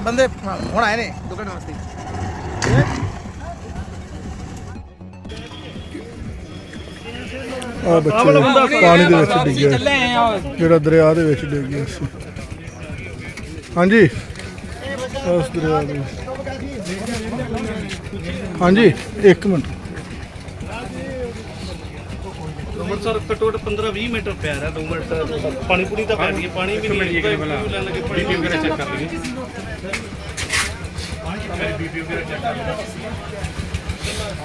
ਬੰਦੇ ਹੁਣ ਆਏ ਨੇ। ਦੁਕਾਨ ਵਾਸਤੇ। ਆ ਬੱਚੇ ਪਾਣੀ ਦੇ ਵਿੱਚ ਡਿੱਗਿਆ ਜਿਹੜਾ ਦਰਿਆ ਦੇ ਵਿੱਚ ਡਿੱਗ ਗਿਆ ਸੀ। ਹਾਂਜੀ। ਉਸ ਦਰਿਆ ਦੇ ਵਿੱਚ। ਹਾਂਜੀ ਇੱਕ ਮਿੰਟ। ਅੰਮ੍ਰਿਤਸਰ ਘੱਟੋ ਘੱਟ 15 20 ਮਿੰਟ ਪਿਆ ਰਿਹਾ 2 ਮਿੰਟ ਪਾਣੀ ਪੂਰੀ ਤਾਂ ਪੈ ਗਈ ਪਾਣੀ ਵੀ ਨਹੀਂ ਇੱਕ ਮਿੰਟ ਲੈਣ ਲੱਗੇ ਬੀਪੀ ਵਗੈਰਾ ਚੈੱਕ ਕਰ ਲਈਏ।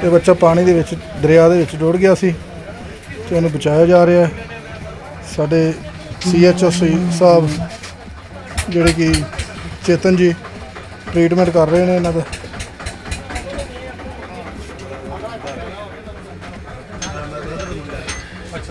ਇਹ ਬੱਚਾ ਪਾਣੀ ਦੇ ਵਿੱਚ ਦਰਿਆ ਦੇ ਵਿੱਚ ਡੁੱਬ ਗਿਆ ਸੀ ਤੇ ਉਹਨੂੰ ਬਚਾਇਆ ਜਾ ਰਿਹਾ ਹੈ। ਸਾਡੇ ਸੀਐਚਓ ਸਾਹਿਬ ਜਿਹੜੇ ਕਿ ਚੇਤਨ ਜੀ ਟ੍ਰੀਟਮੈਂਟ ਕਰ ਰਹੇ ਨੇ ਇਹਨਾਂ ਦਾ ਪਿੰਡ ਨਾਲ ਘਾਟ ਗਈ ਘਾਟ ਗਈ ਰੋਡ ਇਹਨੇ ਆ ਕੋਲ ਤੋਂ ਘਾਟ ਸਿੱਧਾ ਘਾਟ ਪੈਸਾ ਪਾਣੀ ਰੇੜ ਹੋਣਾ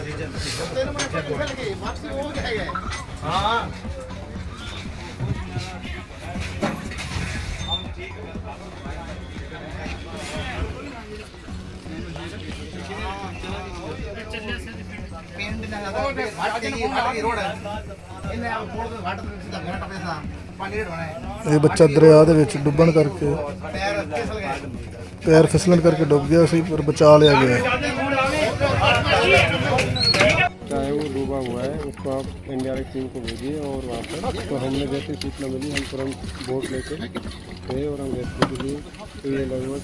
ਇਹ ਬੱਚਾ ਦਰਿਆ ਦੇ ਵਿੱਚ ਡੁੱਬਣ ਕਰਕੇ ਪੈਰ ਫਿਸਲਣ ਕਰਕੇ ਡੁੱਬ ਗਿਆ ਸੀ, ਪਰ ਬਚਾ ਲਿਆ ਗਿਆ। उसको आप इंडियरेक्ट टीम को भेजिए और वहाँ पर तो हमने जैसे सूचना मिली, हम तुरंत बोट लेके गए और हम रेस्क्यू के लिए तो ये लगभग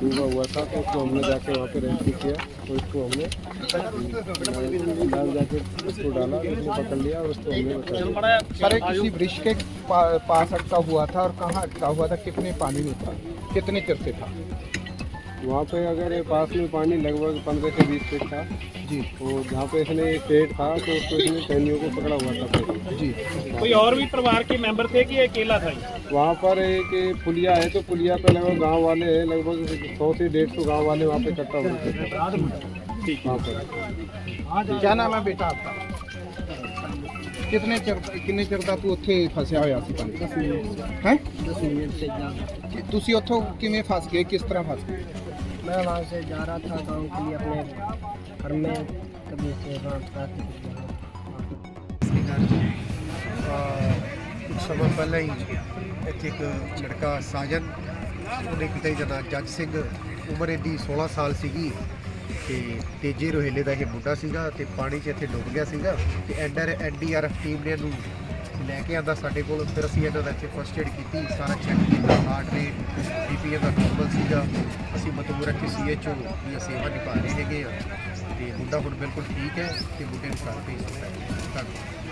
डूबा हुआ था तो उसको हमने जाके वहाँ पर रेस्क्यू किया। तो उसको हमने डाल जाके उसको डाला उसने पकड़ लिया और उसको हमने सर वृक्ष के पास अटका हुआ था और कहाँ अटका हुआ था? कितने पानी में था? कितने चिर से था? वहाँ पे अगर ये पास में पानी लगभग पंद्रह से बीस फीट था जी और जहाँ पे इसने पेड़ था तो उसको इसने टहनियों को पकड़ा हुआ था पेड़। जी कोई और भी परिवार के मेंबर थे कि अकेला था वहाँ पर एक पुलिया है तो पुलिया पे लगभग गांव वाले हैं लगभग सौ से डेढ़ सौ गांव वाले वहाँ पे इकट्ठा हुए थे ठीक वहाँ पर क्या नाम है बेटा आपका ਕਿਤਨੇ ਚਿਰ ਕਿੰਨੇ ਚਿਰ ਦਾ ਤੂੰ ਉੱਥੇ ਫਸਿਆ ਹੋਇਆ ਸੀ ਪਾਣੀ ਹੈ ਤੁਸੀਂ ਉੱਥੋਂ ਕਿਵੇਂ ਫਸ ਗਏ ਕਿਸ ਤਰ੍ਹਾਂ ਫਸ ਗਏ मैं वहाँ से जा रहा था गांव के लिए अपने घर में कभी से रात रात ਕੁਝ ਸਮਾਂ ਪਹਿਲਾਂ ਹੀ ਇੱਥੇ ਇੱਕ ਲੜਕਾ ਸਾਜਨ ਉਹਦੇ ਪਿਤਾ ਜੀ ਦਾ ਨਾਮ ਜੱਜ ਸਿੰਘ ਉਮਰ ਇਹਦੀ 16 ਸਾਲ ਸੀਗੀ ਤੇ ਤੇਜੇ ਰੋਹੇਲੇ ਦਾ ਇਹ ਮੁੰਡਾ ਸੀਗਾ ਤੇ ਪਾਣੀ 'ਚ ਇੱਥੇ ਡੁੱਬ ਗਿਆ ਸੀਗਾ ਤੇ ਐਨਆਰ ਐਨਡੀਆਰਐਫ ਟੀਮ ਨੇ ਇਹਨੂੰ ਲੈ ਕੇ ਆਂਦਾ ਸਾਡੇ ਕੋਲ ਫਿਰ ਅਸੀਂ ਇਹਨਾਂ ਦਾ ਇੱਥੇ ਫਸਟ ਏਡ ਕੀਤੀ ਸਾਰਾ ਚੈੱਕ ਕੀਤਾ ਹਾਰਟ ਰੇਟ ਬੀਪੀ ਦਾ ਨਾਰਮਲ ਸੀਗਾ ਅਸੀਂ ਮਤਲਬ ਰੱਖੀ ਸੀਐਚਓ ਦੀ ਸੇਵਾ ਨਿਭਾ ਰਹੇ ਹੈਗੇ ਆ। ਤੇ ਮੁੰਡਾ ਹੁਣ ਬਿਲਕੁਲ ਠੀਕ ਹੈ ਤੇ ਬੁੱਢੇ ਨੂੰ ਘਰ ਭੇਜ ਦਿੱਤਾ। ਹੈ ਧੰਨਵਾਦ।